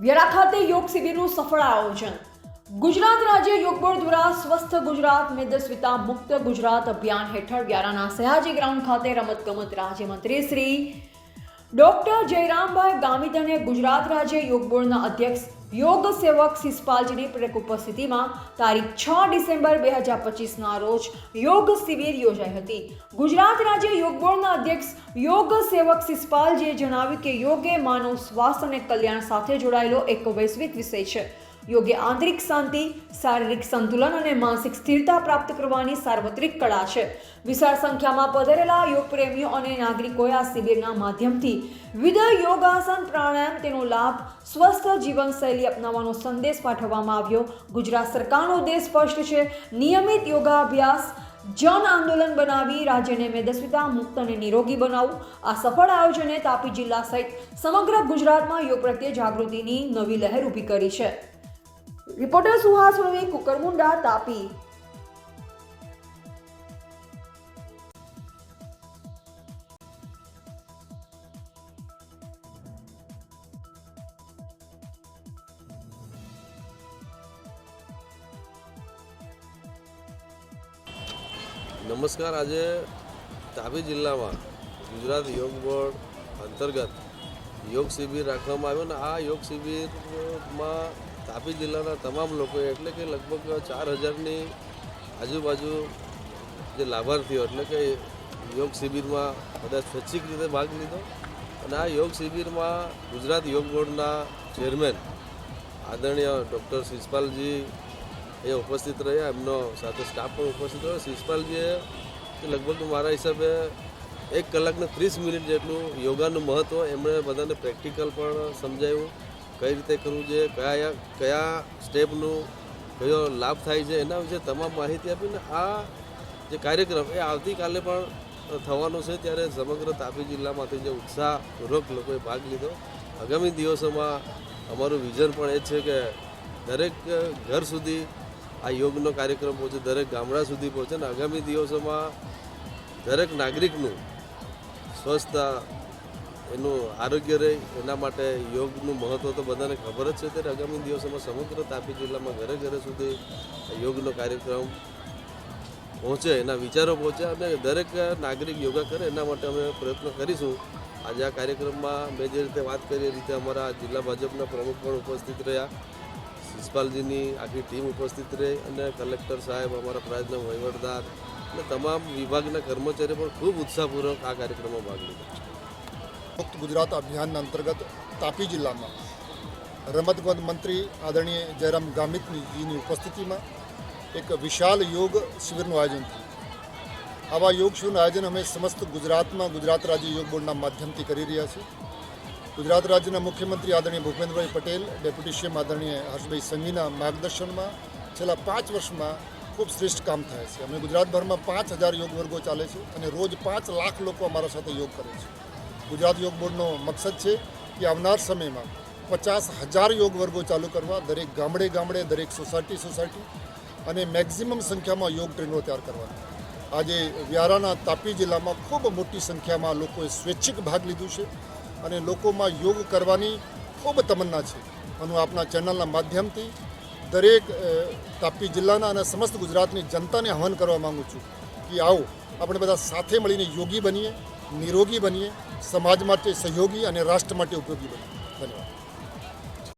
વ્યારા ખાતે યોગ શિબિરનું સફળ આયોજન. ગુજરાત રાજ્ય યોગ બોર્ડ દ્વારા સ્વસ્થ ગુજરાત મેદસ્વિતા મુક્ત ગુજરાત અભિયાન હેઠળ વ્યારાના સયાજી ગ્રાઉન્ડ ખાતે રમતગમત રાજ્યમંત્રી શ્રી ડોક્ટર જયરામભાઈ ગામિત અને ગુજરાત રાજ્ય યોગ બોર્ડના અધ્યક્ષ યોગ સેવક સિસપાલજીની પ્રેરક ઉપસ્થિતિમાં તારીખ છ ડિસેમ્બર બે હજાર પચીસના રોજ યોગ શિબિર યોજાઈ હતી. ગુજરાત રાજ્ય યોગ બોર્ડના અધ્યક્ષ યોગ સેવક સિસપાલજીએ જણાવ્યું કે યોગ એ માનવ સ્વાસ્થ્ય અને કલ્યાણ સાથે જોડાયેલો એક વૈશ્વિક વિષય છે. યોગ એ આંતરિક શાંતિ, શારીરિક સંતુલન અને માનસિક સ્થિરતા પ્રાપ્ત કરવાની સાર્વત્રિક કળા છે. વિશાળ સંખ્યામાં પધારેલા યોગ પ્રેમીઓ અને નાગરિકોએ આ શિબિરના માધ્યમથી વિવિધ યોગાસન, પ્રાણાયામ, તેનો લાભ સ્વસ્થ જીવનશૈલી અપનાવવાનો સંદેશ પાઠવવામાં આવ્યો. ગુજરાત સરકારનો ઉદ્દેશ સ્પષ્ટ છે. નિયમિત યોગાભ્યાસ, જન આંદોલન બનાવી રાજ્યને મેદસ્વીતા મુક્ત અને નિરોગી બનાવવું. આ સફળ આયોજને તાપી જિલ્લા સહિત સમગ્ર ગુજરાતમાં યોગ પ્રત્યે જાગૃતિની નવી લહેર ઊભી કરી છે. રિપોર્ટર સુહાસ કુકરમુંડા તાપી. નમસ્કાર. આજે તાપી જિલ્લામાં ગુજરાત યોગ બોર્ડ અંતર્ગત યોગ શિબિર રાખવામાં આવ્યો ને આ યોગ શિબિરમાં તાપી જિલ્લાના તમામ લોકોએ એટલે કે લગભગ ચાર હજારની આજુબાજુ જે લાભાર્થીઓ, એટલે કે યોગ શિબિરમાં બધા સ્વૈચ્છિક રીતે ભાગ લીધો. અને આ યોગ શિબિરમાં ગુજરાત યોગ બોર્ડના ચેરમેન આદરણીય ડૉક્ટર શિષપાલજી એ ઉપસ્થિત રહ્યા. એમનો સાથે સ્ટાફ પણ ઉપસ્થિત રહ્યો. શિષપાલજીએ લગભગ મારા હિસાબે એક કલાકને ત્રીસ મિનિટ જેટલું યોગાનું મહત્ત્વ એમણે બધાને પ્રેક્ટિકલ પણ સમજાવ્યું. કઈ રીતે કરવું છે, કયા કયા સ્ટેપનું કયો લાભ થાય છે, એના વિશે તમામ માહિતી આપીને આ જે કાર્યક્રમ એ આવતીકાલે પણ થવાનો છે, ત્યારે સમગ્ર તાપી જિલ્લામાંથી જે ઉત્સાહપૂર્વક લોકોએ ભાગ લીધો. આગામી દિવસોમાં અમારું વિઝન પણ એ છે કે દરેક ઘર સુધી આ યોગનો કાર્યક્રમ પહોંચે, દરેક ગામડા સુધી પહોંચે ને આગામી દિવસોમાં દરેક નાગરિકનું સ્વસ્થતા એનું આરોગ્ય રહે, એના માટે યોગનું મહત્ત્વ તો બધાને ખબર જ છે. ત્યારે આગામી દિવસોમાં સમગ્ર તાપી જિલ્લામાં ઘરે ઘરે સુધી યોગનો કાર્યક્રમ પહોંચે, એના વિચારો પહોંચે. અને દરેક નાગરિક યોગા કરે, એના માટે અમે પ્રયત્ન કરીશું. આજે આ કાર્યક્રમમાં મેં જે રીતે વાત કરી એ રીતે અમારા જિલ્લા ભાજપના પ્રમુખ પણ ઉપસ્થિત રહ્યા. શિષપાલજીની આખી ટીમ ઉપસ્થિત રહી અને કલેક્ટર સાહેબ, અમારા પ્રાંતના વહીવટદાર અને તમામ વિભાગના કર્મચારીઓ પણ ખૂબ ઉત્સાહપૂર્વક આ કાર્યક્રમમાં ભાગ લીધો. મુક્ત ગુજરાત અભિયાન અંતર્ગત તાપી જિલ્લામાં રમતગમત મંત્રી આદરણીય જયરામ ગામિતજીની ઉપસ્થિતિમાં એક વિશાળ યોગ શિબિરનું આયોજન થયું. આવા યોગ શિબિરનું આયોજન અમે સમસ્ત ગુજરાતમાં ગુજરાત રાજ્ય યોગ બોર્ડના માધ્યમથી કરી રહ્યા છીએ. ગુજરાત રાજ્યના મુખ્યમંત્રી આદરણીય ભૂપેન્દ્રભાઈ પટેલ, ડેપ્યુટી સીએમ આદરણીય હર્ષભાઈ સંઘવીના માર્ગદર્શનમાં છેલ્લા પાંચ વર્ષમાં ખૂબ શ્રેષ્ઠ કામ થાય છે. અમે ગુજરાતભરમાં પાંચ હજાર યોગ વર્ગો ચાલે છે અને રોજ પાંચ લાખ લોકો અમારા સાથે યોગ કરે છે. ગુજરાત યોગ બોર્ડનો મકસદ છે કે આવનાર સમયમાં પચાસ હજાર યોગ વર્ગો ચાલુ કરવા દરેક ગામડે ગામડે, દરેક સોસાયટી સોસાયટી અને મેક્ઝિમમ સંખ્યામાં યોગ ટ્રેનો તૈયાર કરવા. આજે વ્યારાના તાપી જિલ્લામાં ખૂબ મોટી સંખ્યામાં લોકોએ સ્વૈચ્છિક ભાગ લીધું છે અને લોકોમાં યોગ કરવાની ખૂબ તમન્ના છે. અને હું આપણા ચેનલના માધ્યમથી દરેક તાપી જિલ્લાના અને સમસ્ત ગુજરાતની જનતાને આહવાન કરવા માગું છું કે આવો, આપણે બધા સાથે મળીને યોગી બનીએ. નિરોગી બનીએ સમાજ માટે સહયોગી અને રાષ્ટ્ર માટે ઉપયોગી બનીએ. ધન્યવાદ.